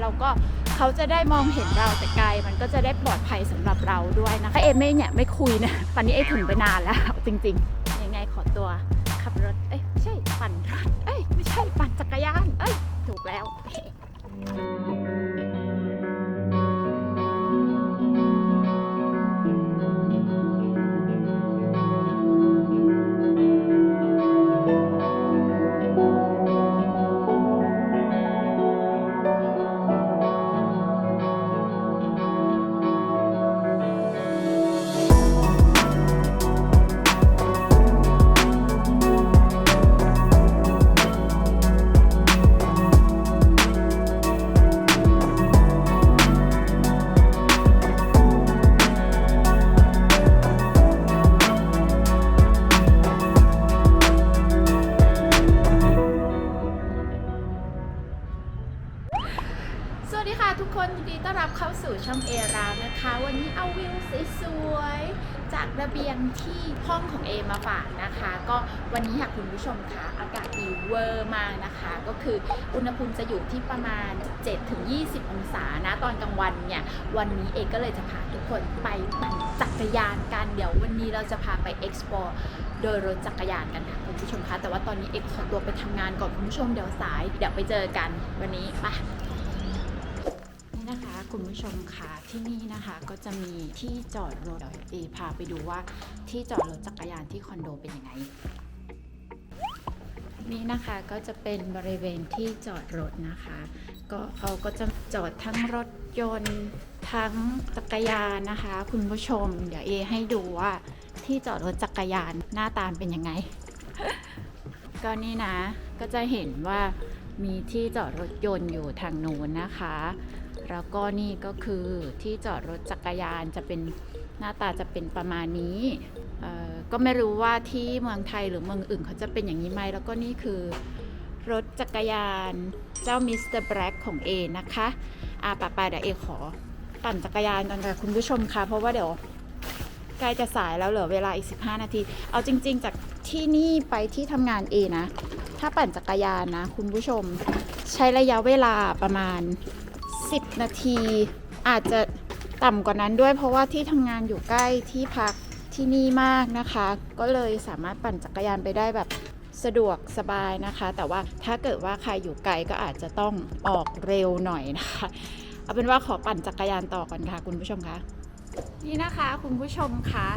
เราก็เขาจะได้มองเห็นเราแต่ไกล มันก็จะได้ปลอดภัยสำหรับเราด้วยนะคะเอไม่เนี่ยไม่คุยนะตอนนี้เอถึงไปนานแล้วจริง ๆ ยังไงขอตัวขับรถ เอ้ยไม่ใช่ปั่นรถเอ้ยไม่ใช่ปั่นจักรยาน เอ้ยถูกแล้วส วันนี้ค่ะคุณผู้ชมคะอากาศดีเวอร์มากนะคะ ก็คืออุณหภูมิจะอยู่ที่ประมาณ 7-20 องศานะตอนกลางวันเนี่ยวันนี้เอกก็เลยจะพาทุกคนไปปั่นจักรยานกันเดี๋ยววันนี้เราจะพาไป explore โดยรถจักรยานกันค่ะคุณผู้ชมคะแต่ว่าตอนนี้เอกขอตัวไปทำงานก่อนคุณผู้ชมเดี๋ยวสาย เดี๋ยวไปเจอกันวันนี้ไป นี่นะคะคุณผู้ชมคะที่นี่นะคะก็จะมีที่จอดรถเดี๋ยวเอพาไปดูว่าที่จอดรถจักรยานที่คอนโดเป็นยังไง นี่นะคะก็จะเป็นบริเวณที่จอดรถนะคะ ก็เขาก็จะจอดทั้งรถยนต์ทั้งจักรยานนะคะ คุณผู้ชม เดี๋ยวเอให้ดูว่าที่จอดรถจักรยานหน้าตาเป็นยังไง ก็นี่นะก็จะเห็นว่ามีที่จอดรถยนต์อยู่ทางนู้นนะคะ แล้วก็นี่ก็คือที่จอดรถจักรยานจะเป็นหน้าตาจะเป็นประมาณนี้ ก็ไม่รู้ว่าที่เมืองไทยหรือเมืองอื่นเขาจะเป็นอย่างนี้ไหมแล้วก็นี่คือรถจักรยานเจ้ามิสเตอร์แบล็กของเอนะคะอาป่าปาเดี๋ยวเอขอปั่นจักรยานกันค่ะคุณผู้ชมคะเพราะว่าเดี๋ยวใกล้จะสายแล้วเหลือเวลาอีก 15 นาที เอาจริง ๆ จากที่นี่ไปที่ทำงานเอนะ ถ้าปั่นจักรยานนะ คุณผู้ชม ใช้ระยะเวลาประมาณ 10 นาที อาจจะต่ำกว่านั้นด้วยเพราะว่าที่ทำงานอยู่ใกล้ที่พัก ที่นี่มากนะคะ ก็เลยสามารถปั่นจักรยานไปได้แบบสะดวกสบายนะคะ แต่ว่าถ้าเกิดว่าใครอยู่ไกลก็อาจจะต้องออกเร็วหน่อยนะคะ เอาเป็นว่าขอปั่นจักรยานต่อก่อนค่ะ คุณผู้ชมคะนี่นะคะคุณผู้ชมคะ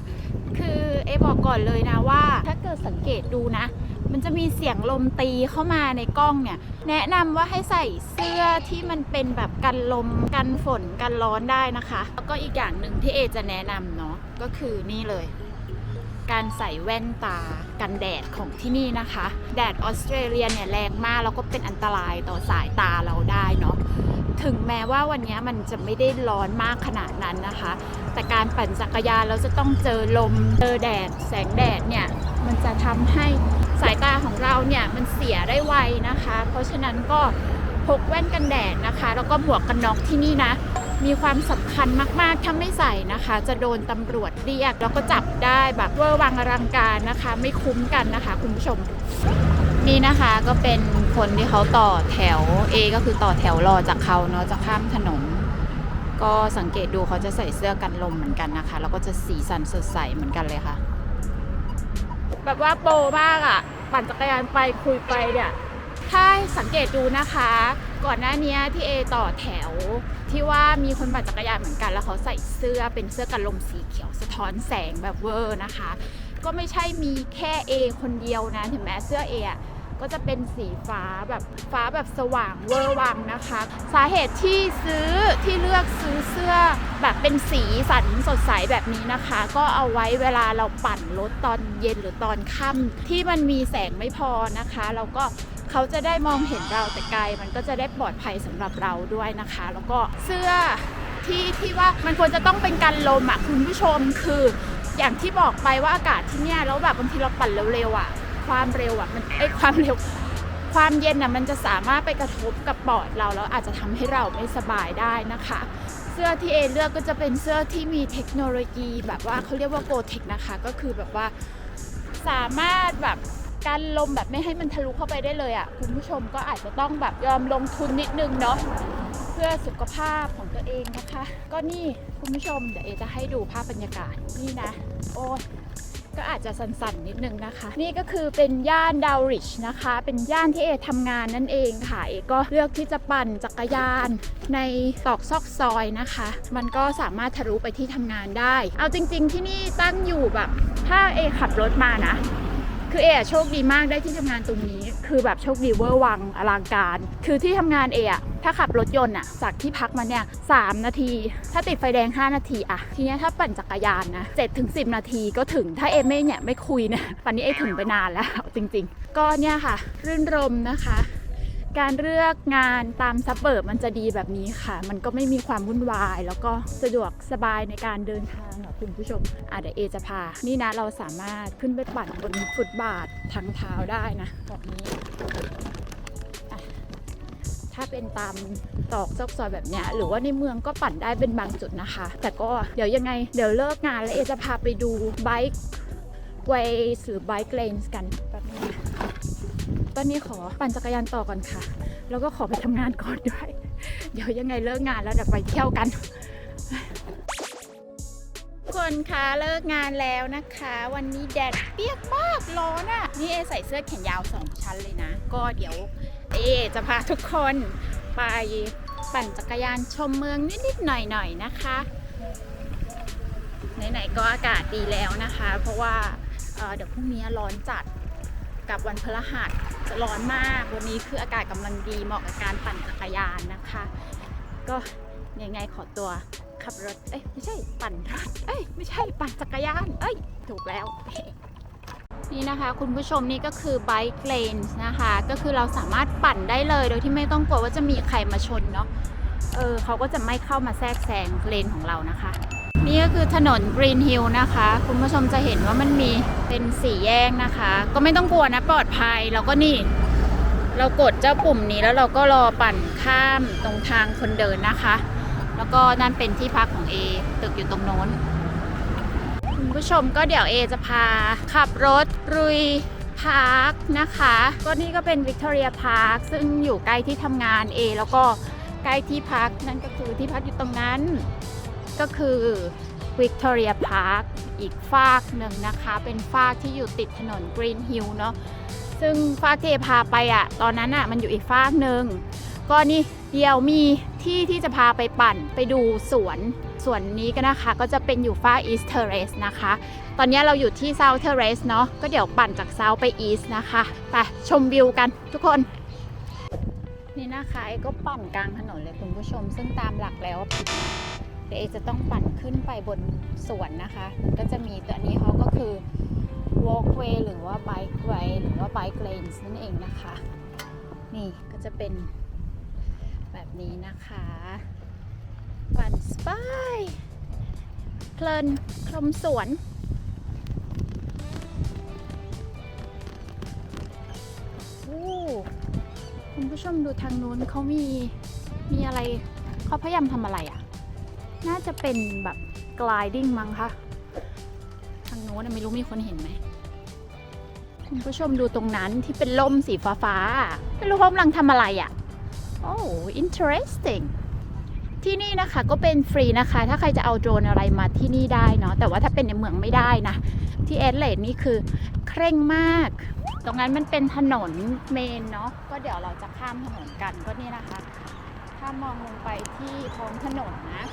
คือเอบอกก่อนเลยนะว่า ถ้าเกิดสังเกตดูนะ มันจะมีเสียงลมตีเข้ามาในกล้องเนี่ย แนะนำว่าให้ใส่เสื้อที่มันเป็นแบบกันลมกันฝนกันร้อนได้นะคะ แล้วก็อีกอย่างหนึ่งที่เอจะแนะนำเนาะ ก็คือนี่เลย การใส่แว่นตากันแดดของที่นี่นะคะ แดดออสเตรเลียเนี่ยแรงมากแล้วก็เป็นอันตรายต่อสายตาเราได้เนาะถึงแม้ว่าวันนี้มันจะไม่ได้ร้อนมากขนาดนั้นนะคะ แต่การปั่นจักรยานเราจะต้องเจอลมเจอแดด แสงแดดเนี่ยมันจะทำให้สายตาของเราเนี่ยมันเสียได้ไวนะคะ เพราะฉะนั้นก็พกแว่นกันแดดนะคะ แล้วก็หมวกกันน็อกที่นี่นะ มีความสำคัญมากๆ ถ้าไม่ใส่นะคะ จะโดนตำรวจเรียกแล้วก็จับได้แบบเวอร์วังอลังการนะคะ ไม่คุ้มกันนะคะคุณผู้ชมนี่นะคะก็เป็นคนที่เขาต่อแถว A ก็คือต่อแถวรอจากเขาเนาะจะข้ามถนน ก็สังเกตดูเขาจะใส่เสื้อกันลมเหมือนกันนะคะ แล้วก็จะสีสันสดใสเหมือนกันเลยค่ะ แบบว่าโปรมากอะ่ะ ปั่นจักรยานไปคุยไปเนี่ย ถ้าสังเกตดูนะคะ ก่อนหน้านี้ที่เอต่อแถวที่ว่ามีคนปั่นจักรยานเหมือนกัน แล้วเขาใส่เสื้อเป็นเสื้อกันลมสีเขียวสะท้อนแสงแบบเวอร์นะคะ ก็ไม่ใช่มีแค่เอคนเดียวนะถึงแม้เสื้อเออะก็จะเป็นสีฟ้าแบบฟ้าแบบสว่างเวอร์วังนะคะ สาเหตุที่ซื้อที่เลือกซื้อเสื้อแบบเป็นสีสันสดใสแบบนี้นะคะ ก็เอาไว้เวลาเราปั่นรถตอนเย็นหรือตอนค่ำที่มันมีแสงไม่พอนะคะแล้วก็ เขาจะได้มองเห็นเราแต่ไกล มันก็จะได้ปลอดภัยสำหรับเราด้วยนะคะ แล้วก็เสื้อที่ที่ว่ามันควรจะต้องเป็นกันลมอะคุณผู้ชมคืออย่างที่บอกไปว่าอากาศที่เนี่ยแล้วแบบบางทีเราปั่นเร็วๆอะ ความเร็วอะมันไอความเร็วความเย็นอะมันจะสามารถไปกระทบกับปอดเราแล้วอาจจะทำให้เราไม่สบายได้นะคะ เสื้อที่เอเลือกก็จะเป็นเสื้อที่มีเทคโนโลยีแบบว่าเขาเรียกว่าโกเทคนะคะ ก็คือแบบว่าสามารถแบบ กันลมแบบไม่ให้มันทะลุเข้าไปได้เลยอะคุณผู้ชมก็อาจจะต้องแบบยอมลงทุนนิดนึงเนาะเพื่อสุขภาพของตัวเองนะคะ ก็นี่คุณผู้ชมเดี๋ยวเอจะให้ดูภาพบรรยากาศนี่นะ โอ้ก็อาจจะสั่นๆ นิดนึงนะคะ นี่ก็คือเป็นย่านดาวริชนะคะ เป็นย่านที่เอทำงานนั่นเองค่ะเอก็เลือกที่จะปั่นจักรยานในตอกซอกซอยนะคะ มันก็สามารถทะลุไปที่ทำงานได้ เอาจริง ๆ ที่นี่ตั้งอยู่แบบ ถ้าเอขับรถมานะ คือเอะโชคดีมากได้ที่ทำงานตรงนี้ คือแบบโชคดีเวอร์วังอลังการ คือที่ทำงานเอะถ้าขับรถยนต์อะจากที่พักมาเนี่ยสนาที ถ้าติดไฟแดง 5 นาทีอะทีเนี้ยถ้าปั่นจักรยานนะเจถึงสินาทีก็ถึงถ้าเอไม่เนี่ยไม่คุยเนี่ยตอนนี้เอถึงไปนานแล้วจริง ๆ ก็เนี่ยค่ะรื่นรมนะคะ การเลือกงานตามซับเบิร์บมันจะดีแบบนี้ค่ะ มันก็ไม่มีความวุ่นวาย แล้วก็สะดวกสบายในการเดินทางค่ะคุณผู้ชมอะเดี๋ยวเอจะพา นี่นะเราสามารถขึ้นไปปั่นบนฟุตบาททางเท้าได้นะแบบนี้ถ้าเป็นตามตอกซอกซอยแบบเนี้ยหรือว่าในเมืองก็ปั่นได้เป็นบางจุดนะคะ แต่ก็เดี๋ยวยังไง เดี๋ยวเลิกงานแล้วเอจะพาไปดูไบค์เวย์หรือไบค์เลนส์กัน นึงนะตอนนี้ขอปั่นจักรยานต่อก่อนค่ะ แล้วก็ขอไปทำงานก่อนด้วย เดี๋ยวยังไงเลิกงานแล้วเดี๋ยวไปเที่ยวกันคนคะเลิกงานแล้วนะคะ วันนี้แดดเปียกมากร้อนอะ่ะ นี่เอใส่เสื้อแขนยาวสองชั้นเลยนะ ก็เดี๋ยวเอจะพาทุกคนไปปั่นจักรยานชมเมืองนิดๆหน่อยๆนะคะ ไหนๆก็อากาศดีแล้วนะคะ เพราะว่าเเดี๋ยวพรุ่งนี้ร้อนจัด กับวันพฤหัสจะร้อนมาก วันนี้คืออากาศกำลังดีเหมาะกับการปั่นจักรยานนะคะ ก็ยังไงขอตัวขับรถ เอ้ยไม่ใช่ปั่นรถเอ้ยไม่ใช่ปั่นจักรยาน เอ้ยถูกแล้ว นี่นะคะ คุณผู้ชมนี่ก็คือ bike lanes นะคะ ก็คือเราสามารถปั่นได้เลยโดยที่ไม่ต้องกลัวว่าจะมีใครมาชนเนาะ เออเขาก็จะไม่เข้ามาแทรกแซงเลนของเรานะคะ นี่ก็คือถนน Green Hill นะคะ คุณผู้ชมจะเห็นว่ามันมีเป็นสี่แยกนะคะ ก็ไม่ต้องกลัวนะปลอดภัยแล้วก็นี่ เรากดเจ้าปุ่มนี้แล้วเราก็รอปั่นข้ามตรงทางคนเดินนะคะ แล้วก็นั่นเป็นที่พักของเอตึกอยู่ตรงโน้นคุณผู้ชมก็เดี๋ยวเอจะพาขับรถรุยพาร์คนะคะ ก็นี่ก็เป็นวิกตอเรียพาร์คซึ่งอยู่ใกล้ที่ทำงานเอแล้วก็ใกล้ที่พักนั่นก็คือที่พักอยู่ตรงนั้น ก็คือวิกตอเรียพาร์คอีกฟากหนึ่งนะคะ เป็นฟากที่อยู่ติดถนนกรีนฮิลเนาะซึ่งฟากที่เอพาไปอะตอนนั้นอะมันอยู่อีกฟากหนึ่งก็นี่เดี๋ยวมีที่ที่จะพาไปปั่นไปดูสวนสวนนี้ก็นะคะ ก็จะเป็นอยู่ฟ้าอีสเทอร์เรสนะคะ ตอนนี้เราอยู่ที่ South Terrace เนาะก็เดี๋ยวปั่นจาก South ไป East นะคะ ไปชมวิวกันทุกคน นี่นะคะเอก็ปั่นกลางถนนเลยคุณผู้ชม ซึ่งตามหลักแล้วผิดนะ เดี๋ยวเอจะต้องปั่นขึ้นไปบนสวนนะคะ ก็จะมีตัวนี้เขาก็คือ walkway หรือว่า bikeway หรือว่า bike lanes นั่นเองนะคะ นี่ก็จะเป็นแบบนี้นะคะ ปั่นสบายเพลินชมสวนโอ้คุณผู้ชมดูทางนู้นเขามีมีอะไรเขาพยายามทำอะไรอะ่ะ น่าจะเป็นแบบ gliding มั้งคะทางโน้นไม่รู้มีคนเห็นไหมคุณผู้ชมดูตรงนั้นที่เป็นล่มสีฟ้าฟ้าๆไม่รู้เขากำลังทำอะไรอะ่ะ โอ้ interesting ที่นี่นะคะก็เป็นฟรีนะคะ ถ้าใครจะเอาโดรนอะไรมาที่นี่ได้เนาะแต่ว่าถ้าเป็นในเมืองไม่ได้นะ ที่แอดเลดนี่คือเคร่งมาก ตรงนั้นมันเป็นถนนเมนเนาะก็เดี๋ยวเราจะข้ามถนนกันก็นี่นะคะ ถ้ามองลงไปที่ท้องถนนนะ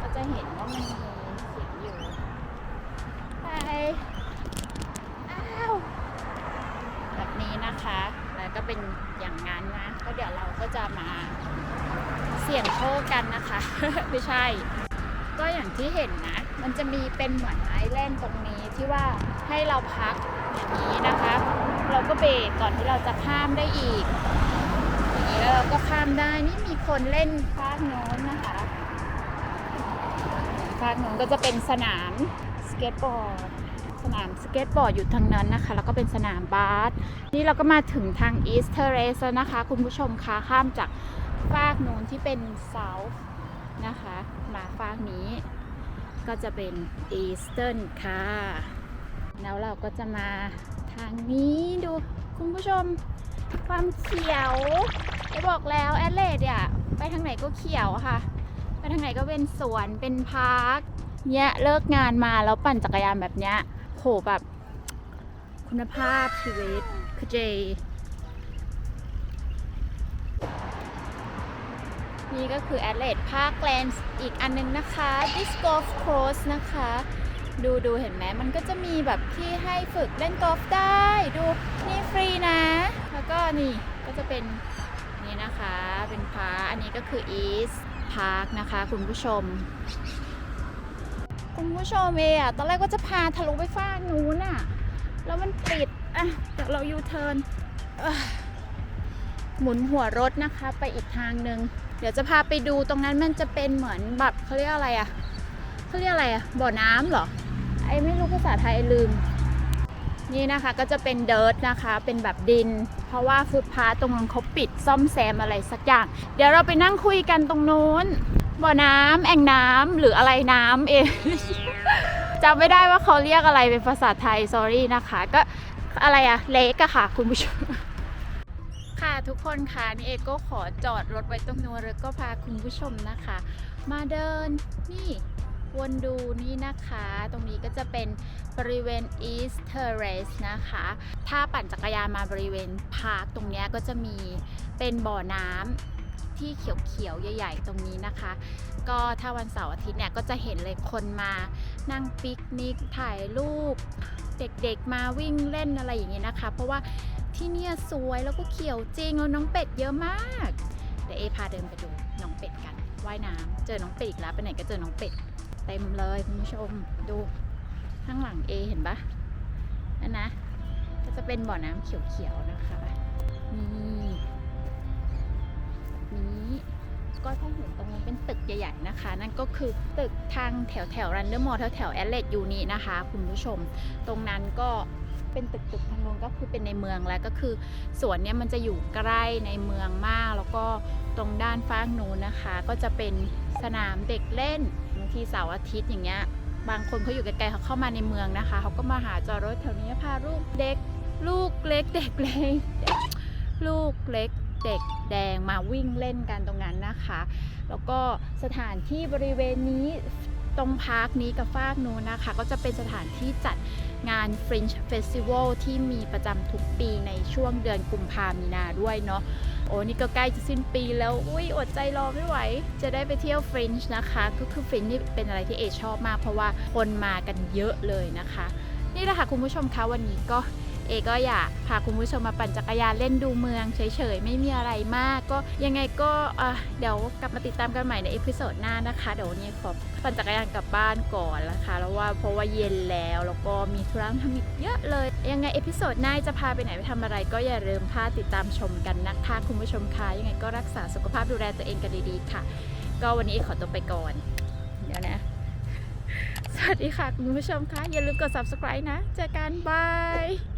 ก็จะเห็นว่ามันมีเขียนอยู่ไปอ้าวแบบนี้นะคะ แล้วก็เป็นอย่างนั้นนะ ก็เดี๋ยวเราก็จะมาเสี่ยงโชคกันนะคะ ไม่ใช่ ก็อย่างที่เห็นนะ มันจะมีเป็นเหมือนไอแลนด์ตรงนี้ที่ว่าให้เราพักอย่างนี้นะคะ เราก็เบรกก่อนที่เราจะข้ามได้อีก แล้วเราก็ข้ามได้นี่มีคนเล่นฟากโน้นนะคะฟากโน้นก็จะเป็นสนามสเก็ตบอร์ดสนามสเก็ตบอร์ดอยู่ทางนั้นนะคะ แล้วก็เป็นสนามบาสนี่เราก็มาถึงทาง East Terrace แล้วนะคะ คุณผู้ชมคะข้ามจากฟากโน้นที่เป็น South นะคะ มาฟากนี้ ก็จะเป็น Eastern ค่ะ แล้วเราก็จะมาทางนี้ดูคุณผู้ชมความเขียว จะบอกแล้วแอดเลดเนี่ยไปทางไหนก็เขียวค่ะ ไปทางไหนก็เป็นสวนเป็นพาร์คเนี่ยเลิกงานมาแล้วปั่นจักรยานแบบเนี้ยโหแบบ คุณภาพชีวิตคือเจ นี่ก็คือแอดเลดพาร์คแลนด์อีกอันนึงนะคะ Disc Golf Course นะคะ ดูดูเห็นไหมมันก็จะมีแบบที่ให้ฝึกเล่นกอล์ฟได้ ดูนี่ฟรีนะ แล้วก็นี่ก็จะเป็น นี่นะคะเป็นพาร์อันนี้ก็คือ East Park นะคะคุณผู้ชม คุณผู้ชมเออะตอนแรกก็จะพาทะลุไปฟ้านู้นอะแล้วมันปิดอะเดี๋ยวเรายูเทิร์นหมุนหัวรถนะคะไปอีกทางหนึ่งเดี๋ยวจะพาไปดูตรงนั้นมันจะเป็นเหมือนแบบเขาเรียกอะไรอะเขาเรียกอะไรอะบ่อน้ำเหรอไอ้ไม่รู้ภาษาไทยลืม นี่นะคะก็จะเป็นเดิร์ทนะคะ เป็นแบบดิน เพราะว่าฟุตพาตรงนั้นเขาปิดซ่อมแซมอะไรสักอย่าง เดี๋ยวเราไปนั่งคุยกันตรงนู้นบ่อน้ำแอ่งน้ำหรืออะไรน้ำเองจำไม่ได้ว่าเขาเรียกอะไรเป็นภาษาไทย sorry นะคะ ก็อะไรอะเล็กอะค่ะ คุณผู้ชมค่ะทุกคนค่ะนี่เอกก็ขอจอดรถไว้ตรงนู้นแล้วก็พาคุณผู้ชมนะคะ มาเดินนี่ วนดูนี่นะคะ ตรงนี้ก็จะเป็นบริเวณ East Terrace นะคะ ถ้าปั่นจักรยานมาบริเวณพาร์คตรงนี้ก็จะมีเป็นบ่อน้ำที่เขียวๆ ใหญ่ ๆ ตรงนี้นะคะ ก็ถ้าวันเสาร์อาทิตย์เนี่ยก็จะเห็นเลยคนมานั่งปิกนิกถ่ายรูป เด็กๆมาวิ่งเล่นอะไรอย่างเงี้ยนะคะ เพราะว่าที่นี่สวยแล้วก็เขียวจริงแล้วน้องเป็ดเยอะมาก เดี๋ยวเอพาเดินไปดูน้องเป็ดกันว่ายน้ำเจอน้องเป็ดอีกแล้วไปไหนก็เจอน้องเป็ด เต็มเลยคุณผู้ชมดูข้างหลังเอเห็นปะนั่นนะ ก็จะเป็นบ่อน้ำเขียวๆนะคะนี่นี้ก็ถ้าเห็นตรงนั้นเป็นตึกใหญ่ๆนะคะ นั่นก็คือตึกทางแถวแถวรันเดอร์มอลแถวแถวแอดเลดยูนีนะคะ คุณผู้ชม ตรงนั้นก็เป็นตึกตึกๆทางนู้นก็คือเป็นในเมืองแล้วก็คือสวนเนี่ยมันจะอยู่ใกล้ในเมืองมาก แล้วก็ตรงด้านฟ้างนู้นนะคะ ก็จะเป็นสนามเด็กเล่นางทีเสาร์อาทิตย์อย่างเงี้ย บางคนเขาอยู่ไกลๆเขาเข้ามาในเมืองนะคะ เขาก็มาหาจอดรถแถวนี้พาลูกเด็ก ลูกเล็กเด็กเล็กลูกเล็กเด็กแดงมาวิ่งเล่นกันตรงนั้นนะคะ แล้วก็สถานที่บริเวณนี้ตรงพาร์คนี้กับฟากนู้นนะคะ ก็จะเป็นสถานที่จัด งาน Fringe Festival ที่มีประจำทุกปีในช่วงเดือนกุมภามีนาด้วยเนาะโอ้นี่ก็ใกล้จะสิ้นปีแล้วอุ้ยอดใจรอไม่ไหว จะได้ไปเที่ยว Fringe นะคะก็คือ Fringe นี่เป็นอะไรที่เอชอบมาก เพราะว่าคนมากันเยอะเลยนะคะ นี่แหละค่ะคุณผู้ชมคะวันนี้ก็ เอก็อยากพาคุณผู้ชมมาปั่นจักรยานเล่นดูเมืองเฉยๆ ไม่มีอะไรมาก ก็ยังไงก็เดี๋ยวกลับมาติดตามกันใหม่ในเอพิโซดหน้านะคะเดี๋ยวนี้ขอปั่นจักรยานกลับบ้านก่อนนะคะแล้วว่าเพราะว่าเย็นแล้วแล้วก็มีธุระทำอีกเยอะเลย ยังไงเอพิโซดหน้าจะพาไปไหนไปทำอะไร ก็อย่าลืมพาติดตามชมกันนะคะคุณผู้ชมคะยังไงก็รักษาสุขภาพดูแลตัวเองกันดีๆค่ะ ก็วันนี้ขอตัวไปก่อนเดี๋ยวนะสวัสดีค่ะ คุณผู้ชมคะอย่าลืมกด subscribe นะ เจอกันบาย